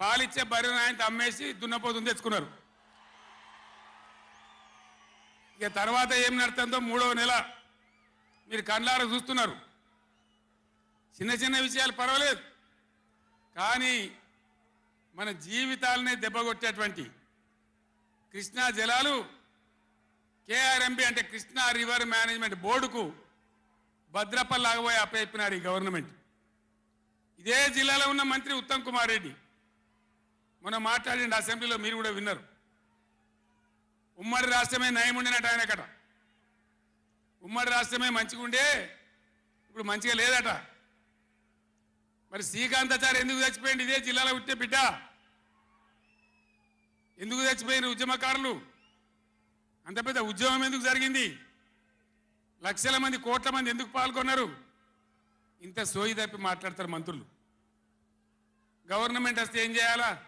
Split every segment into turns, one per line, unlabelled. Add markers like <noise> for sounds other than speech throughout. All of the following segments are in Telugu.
పాలిచ్చే బర్రెను ఆయన అమ్మేసి దున్నపోతుంది తెచ్చుకున్నారు. ఇక తర్వాత ఏం నడుతుందో మూడవ నెల మీరు కండ్లార చూస్తున్నారు. చిన్న చిన్న విషయాలు పర్వాలేదు. కానీ మన జీవితాలనే దెబ్బగొట్టేటువంటి కృష్ణా జలాలు కేఆర్ఎంబి అంటే కృష్ణా రివర్ మేనేజ్మెంట్ బోర్డుకు భద్రపల్లాగబోయి అప్పయిపోయినారు ఈ గవర్నమెంట్. ఇదే జిల్లాలో ఉన్న మంత్రి ఉత్తమ్ కుమార్ రెడ్డి. మొన్న మాట్లాడిండి అసెంబ్లీలో మీరు కూడా విన్నారు. ఉమ్మడి రాష్ట్రమే నయం ఆయన ఆయనకట. ఉమ్మడి రాష్ట్రమే మంచిగా ఉండే ఇప్పుడు మంచిగా లేదట. మరి శ్రీకాంతాచారి ఎందుకు చచ్చిపోయింది ఇదే జిల్లాలో పుట్టే బిడ్డ. ఎందుకు చచ్చిపోయిన ఉద్యమకారులు? అంత పెద్ద ఉద్యమం ఎందుకు జరిగింది? లక్షల మంది కోట్ల మంది ఎందుకు పాల్గొన్నారు? ఇంత సోయి తప్పి మాట్లాడతారు మంత్రులు. గవర్నమెంట్ వస్తే ఏం చేయాలా?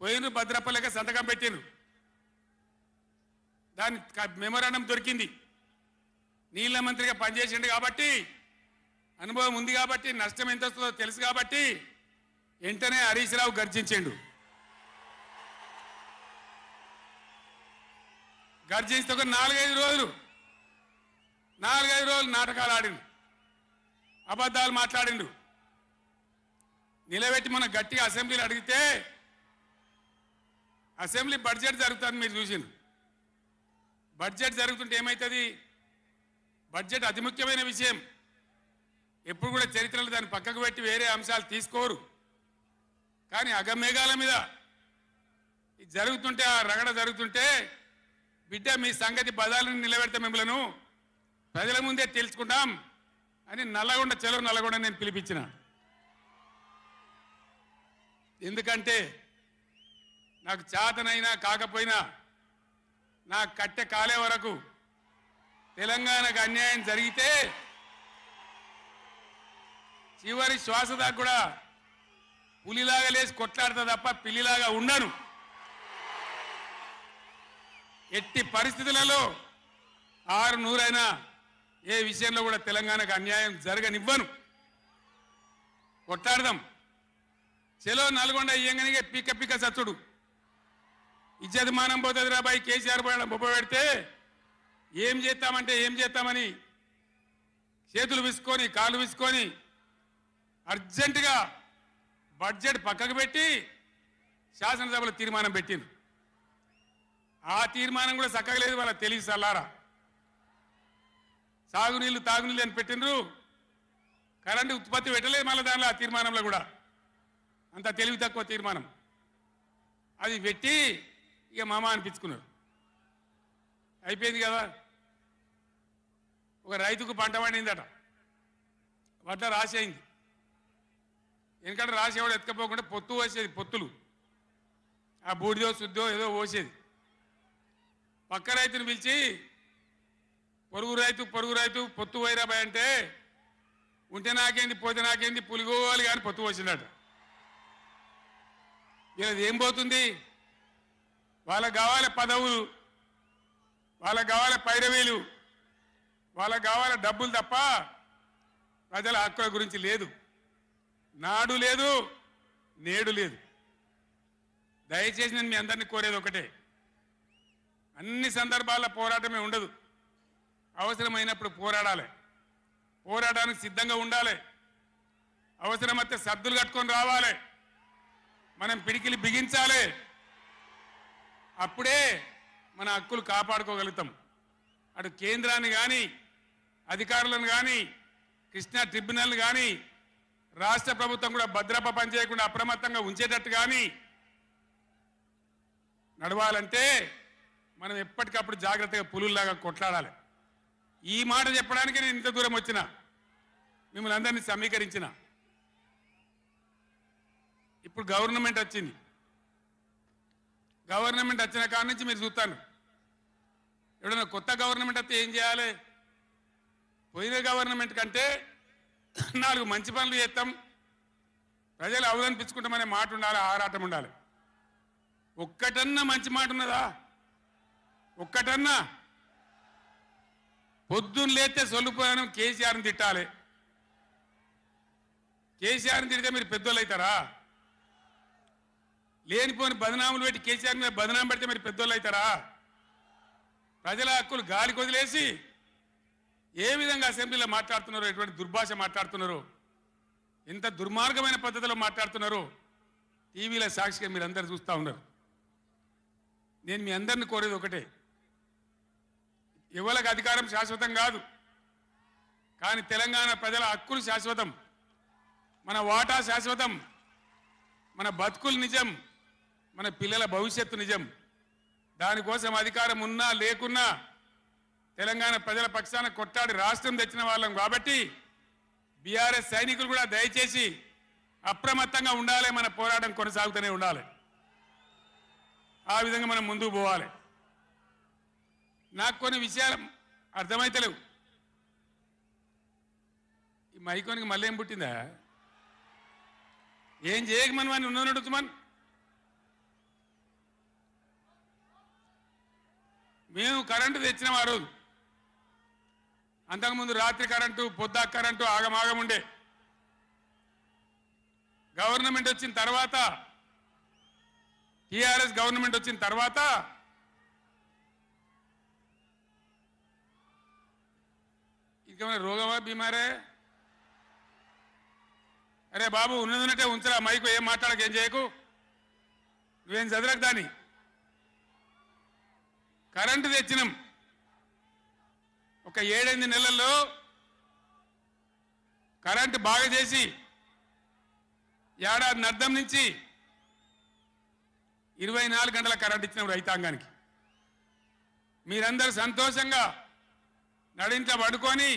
పోయినరు భద్రపల్లెక సంతకం పెట్టిండ్రు దాని మెమోరాండం దొరికింది. నీళ్ళ మంత్రిగా పనిచేసిండు కాబట్టి అనుభవం ఉంది కాబట్టి నష్టం ఎంత వస్తుందో తెలుసు కాబట్టి వెంటనే హరీష్ రావు గర్జించిండు. గర్జించి ఒక నాలుగైదు రోజులు నాలుగైదు రోజులు నాటకాలు ఆడిండు. అబద్ధాలు మాట్లాడిండు. నిలబెట్టి మన గట్టిగా అసెంబ్లీలో అడిగితే అసెంబ్లీ బడ్జెట్ జరుగుతుంది మీరు చూసిన బడ్జెట్ జరుగుతుంటే ఏమవుతుంది బడ్జెట్ అతి ముఖ్యమైన విషయం. ఎప్పుడు కూడా చరిత్రలో దాన్ని పక్కకు పెట్టి వేరే అంశాలు తీసుకోరు. కానీ అగమేఘాల మీద ఇది జరుగుతుంటే ఆ రగడ జరుగుతుంటే బిడ్డ మీ సంగతి బదాలను నిలబెడతా మిమ్మలను. ప్రజల ముందే తెలుసుకుంటాం అని నల్లగొండ చెలో నల్లగొండ నేను పిలిపించిన. ఎందుకంటే నాకు చేతనైనా కాకపోయినా నా కట్టె కాలే వరకు తెలంగాణకు అన్యాయం జరిగితే చివరి శ్వాస దాకా కూడా పులిలాగా లేచి కొట్లాడతా తప్ప పిల్లిలాగా ఉండను. ఎట్టి పరిస్థితులలో ఆరు నూరైనా ఏ విషయంలో కూడా తెలంగాణకు అన్యాయం జరగనివ్వను. కొట్లాడదాం. చెలో నల్గొండ ఇయ్యంగానే పిక్క పిక్క చచ్చుడు. ఇజ్జత్ మానం పోతుంది రాబాయి కేసీఆర్ పోయడం బొబ్బ పెడితే ఏం చేస్తామంటే ఏం చేస్తామని చేతులు విసుకొని కాళ్ళు విసుకొని అర్జెంటుగా బడ్జెట్ పక్కకు పెట్టి శాసనసభలో తీర్మానం పెట్టింది ఆ తీర్మానం కూడా చక్కగా లేదు వాళ్ళ తెలివి సల్లారా. సాగునీళ్ళు తాగునీళ్ళు అని పెట్టిండ్రు. కరెంటు ఉత్పత్తి పెట్టలేదు మళ్ళీ దానిలో ఆ తీర్మానంలో కూడా. అంత తెలివి తక్కువ తీర్మానం. అది పెట్టి ఇక మామ అనిపించుకున్నాడు. అయిపోయింది కదా? ఒక రైతుకు పంట పండిందట. వడ్ల రాసేయింది ఎందుకంటే రాసేవాడు ఎత్తుకపోకుండా పొత్తు పోసేది పొత్తులు. ఆ బూడిదో శుద్ధో ఏదో పోసేది. పక్క రైతుని పిలిచి పొరుగు రైతు పొరుగు రైతు పొత్తు వైరాబాయ్ అంటే ఉంటే నాకేంది పోతే నాకేంది పులిగోవాలి కానీ పొత్తు పోసిందట. ఇలా ఏం పోతుంది? వాళ్ళకు కావాలి పదవులు వాళ్ళకు కావాలి పైరవీలు వాళ్ళకు కావాలి డబ్బులు తప్ప ప్రజల హక్కుల గురించి లేదు. నాడు లేదు నేడు లేదు. దయచేసి నేను మీ అందరినీ కోరేది ఒకటే. అన్ని సందర్భాల్లో పోరాటమే ఉండదు. అవసరమైనప్పుడు పోరాడాలి. పోరాటానికి సిద్ధంగా ఉండాలి. అవసరమైతే సర్దులు కట్టుకొని రావాలి. మనం పిడికిలి బిగించాలి. అప్పుడే మన హక్కులు కాపాడుకోగలుగుతాం. అటు కేంద్రాన్ని కానీ అధికారులను కానీ కృష్ణా ట్రిబ్యునల్ కానీ రాష్ట్ర ప్రభుత్వం కూడా భద్రప పనిచేయకుండా అప్రమత్తంగా ఉంచేటట్టు కానీ నడవాలంటే మనం ఎప్పటికప్పుడు జాగ్రత్తగా పులుల్లాగా కొట్లాడాలి. ఈ మాట చెప్పడానికి నేను ఇంత దూరం వచ్చిన మిమ్మల్ని అందరినీ సమీకరించిన. ఇప్పుడు గవర్నమెంట్ వచ్చింది. గవర్నమెంట్ వచ్చిన కాడ నుంచి మీరు చూస్తాను. ఎవడన్నా కొత్త గవర్నమెంట్ వస్తే ఏం చేయాలి? పోయిన గవర్నమెంట్ కంటే <clears throat> నాలుగు మంచి పనులు చేస్తాం. ప్రజలు అవదనిపించుకుంటామనే మాట ఉండాలి ఆరాటం ఉండాలి. ఒక్కటన్నా మంచి మాట ఉన్నదా? ఒక్కటన్నా? పొద్దున్న లేతే సొల్లుపోయాను కేసీఆర్ని తిట్టాలి. కేసీఆర్ని తిడితే మీరు పెద్దోళ్ళు అవుతారా? లేనిపోని బదనాములు పెట్టి కేసీఆర్ మీద బదనాం పెడితే మరి పెద్దోళ్ళు అవుతారా? ప్రజల హక్కులు గాలి కొదిలేసి ఏ విధంగా అసెంబ్లీలో మాట్లాడుతున్నారో ఎటువంటి దుర్భాష మాట్లాడుతున్నారు ఎంత దుర్మార్గమైన పద్ధతిలో మాట్లాడుతున్నారు టీవీలో సాక్షిగా మీరు అందరు చూస్తూ ఉన్నారు. నేను మీ అందరిని కోరేది ఒకటే. ఎవరికి అధికారం శాశ్వతం కాదు. కానీ తెలంగాణ ప్రజల హక్కులు శాశ్వతం. మన వాటా శాశ్వతం. మన బతుకులు నిజం. మన పిల్లల భవిష్యత్తు నిజం. దానికోసం అధికారం ఉన్నా లేకున్నా తెలంగాణ ప్రజల పక్షాన కొట్టాడి రాష్ట్రం తెచ్చిన వాళ్ళం కాబట్టి బీఆర్ఎస్ సైనికులు కూడా దయచేసి అప్రమత్తంగా ఉండాలి మన పోరాటం కొనసాగుతూనే ఉండాలి. ఆ విధంగా మనం ముందుకు పోవాలి. నాకు కొన్ని విషయాలు అర్థమైతలేవు. ఈ మైకోనికి మళ్ళీ ఏం పుట్టిందా? ఏం చేయకమని వాడిని ఉన్నట్టు మన మేము కరెంటు తెచ్చినాం ఆ రోజు. అంతకుముందు రాత్రి కరెంటు పొద్దా కరెంటు ఆగమాగం ఉండే. గవర్నమెంట్ వచ్చిన తర్వాత టిఆర్ఎస్ గవర్నమెంట్ వచ్చిన తర్వాత ఇంకేమైనా రోగమా బీమారే అరే బాబు ఉన్నది ఉన్నట్టే ఉంచరా మైకు ఏం మాట్లాడక ఏం చేయకు? నువ్వేం చదరకు దాన్ని? కరెంటు తెచ్చినాం. ఒక ఏడెనిమిది నెలల్లో కరెంటు బాగా చేసి ఏడాది అర్థం నుంచి ఇరవై నాలుగు గంటల కరెంట్ ఇచ్చిన రైతాంగానికి. మీరందరూ సంతోషంగా నడింట్లో పడుకొని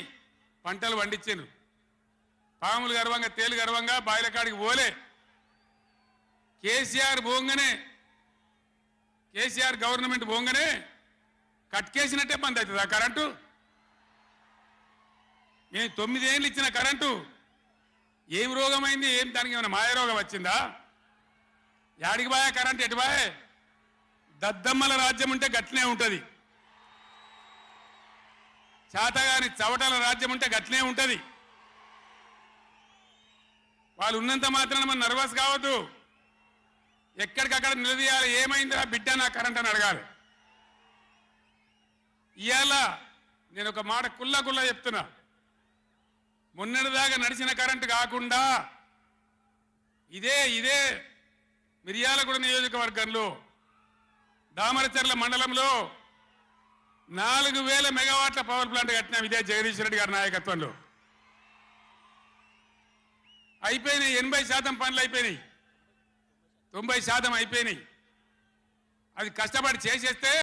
పంటలు పండించారు పాములు గర్వంగా తేలు గర్వంగా బాయిల కాడికి పోలే. కేసీఆర్ పోగానే కేసీఆర్ గవర్నమెంట్ పోగానే కట్కేసినట్టే బంద్ అవుతుంది ఆ కరెంటు. మేము తొమ్మిదేళ్ళు ఇచ్చిన కరెంటు. ఏం రోగమైంది? ఏం దానికి ఏమైనా మాయ రోగం వచ్చిందా? యాడికి బాయా కరెంట్? ఎటు బాయే దద్దమ్మల రాజ్యం ఉంటే గట్లనే ఉంటుంది. చాతగాని చవటల రాజ్యం ఉంటే గట్లనే ఉంటుంది. వాళ్ళు ఉన్నంత మాత్రాన మనం నర్వస్ కావద్దు. ఎక్కడికక్కడ నిలదీయాలి. ఏమైందిరా బిడ్డ నా కరెంట్ అని అడగాలి. ఇవాళ నేను ఒక మాట కుల్ల కుల్ల చెప్తున్నా. మొన్నటిదాకా నడిచిన కరెంటు కాకుండా ఇదే ఇదే మిర్యాలగూడ నియోజకవర్గంలో దామరచర్ల మండలంలో నాలుగు వేల మెగావాట్ల పవర్ ప్లాంట్ కట్టినాం ఇదే జగదీష్ రెడ్డి గారి నాయకత్వంలో. అయిపోయినాయి ఎనభై శాతం పనులు అయిపోయినాయి. తొంభై శాతం అయిపోయినాయి. అది కష్టపడి చేసేస్తే